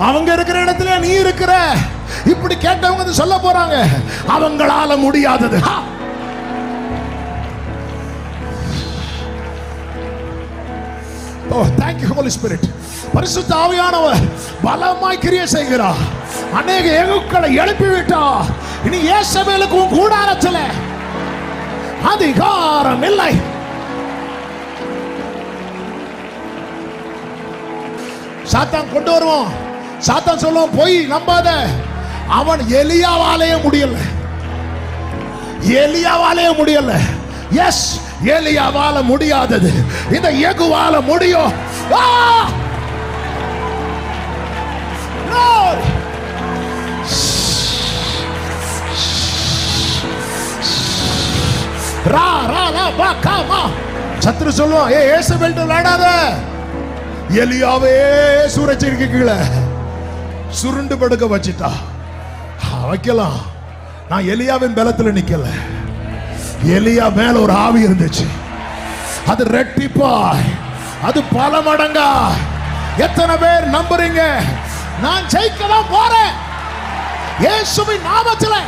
அவங்க இருக்கிற இடத்துல நீ இருக்கிற. இப்படி கேட்டவங்க வந்து சொல்ல போறாங்க. அவங்களால முடியாதது. ஹா! Oh thank you holy spirit பரிசுத்த ஆவியானவர் பலமாய் கிரிய செய்கிறார் அநேக எகுக்களை எழுப்பி விட்டார் இனி ஏசபேலுக்கும் கூடாரத்தில் அதிகாரம் இல்லை. சாத்தான் கொண்டு வருவோம். சாத்தான் சொல்லுவோம் போய் நம்பாத. அவன் எலியாவாலேயே முடியல. எலியாவாலேயே முடியல. எஸ் எலியாவால முடியாதது. இந்த எகுவால முடியும். ரா ரா ரா வா கா வா. சத்ரு சொல்லுவான் ஏ ஏசு பெல்ட் விளையாடாத. எலியாவே சூரச்சிருக்கு கீழே. சுருண்டு படுக்க வச்சிட்டா வைக்கலாம். நான் எலியாவின் பலத்தில் நிக்கல. எலியா மேல ஒரு ஆவி இருந்துச்சு. அது ரெட்டிப்பா அது பல மடங்கா எத்தனை பேர் நம்புறீங்க? நான் ஜெயிக்கதான் போறேன். இயேசுவின் நாமத்தில்.